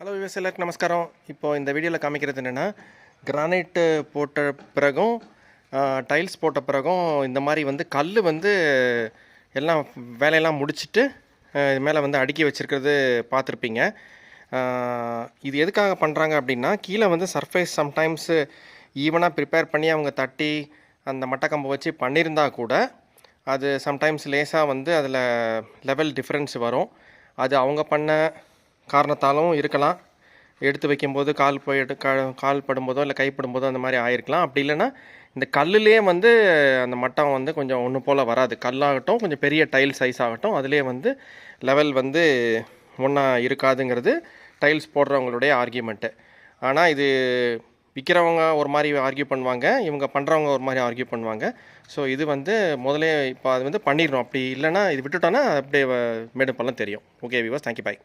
Hello விவசாய எல்லாருக்கும் நமஸ்காரம். இப்போ இந்த வீடியோவில் காமிக்கிறது என்னென்னா கிரானைட்டு போட்ட பிறகும் டைல்ஸ் போட்ட பிறகும் இந்த மாதிரி வந்து கல் வந்து எல்லாம் வேலையெல்லாம் முடிச்சுட்டு இது மேலே வந்து அடுக்கி வச்சுருக்கிறது பார்த்துருப்பீங்க. இது எதுக்காக பண்ணுறாங்க அப்படின்னா கீழே வந்து சர்ஃபேஸ் சம்டைம்ஸு ஈவனாக ப்ரிப்பேர் பண்ணி அவங்க தட்டி அந்த மட்டக்கம்பை வச்சு பண்ணியிருந்தா கூட அது சம்டைம்ஸ் லேசாக வந்து அதில் லெவல் டிஃப்ரென்ஸ் வரும். அது அவங்க பண்ண காரணத்தாலும் இருக்கலாம். எடுத்து வைக்கும்போது கால் போய் எடு கால் படும்போதோ இல்லை கைப்படும்போதோ அந்த மாதிரி ஆயிருக்கலாம். அப்படி இல்லைன்னா இந்த கல்லுலேயே வந்து அந்த மட்டம் வந்து கொஞ்சம் ஒன்று போல் வராது. கல்லாகட்டும் கொஞ்சம் பெரிய டைல் சைஸ் ஆகட்டும் அதுலேயே வந்து லெவல் வந்து ஒன்றா இருக்காதுங்கிறது டைல்ஸ் போடுறவங்களுடைய ஆர்கியூமெண்ட்டு ஆனால் இது விற்கிறவங்க ஒரு மாதிரி ஆர்கியூ பண்ணுவாங்க இவங்க பண்ணுறவங்க ஒரு மாதிரி ஆர்கியூ பண்ணுவாங்க. ஸோ இது வந்து முதலே இப்போ அது வந்து பண்ணிடணும். அப்படி இல்லைன்னா இது விட்டுட்டோன்னா அப்படியே மேடு பள்ளம் தெரியும். ஓகே விவாஸ் தேங்க்யூ பாய்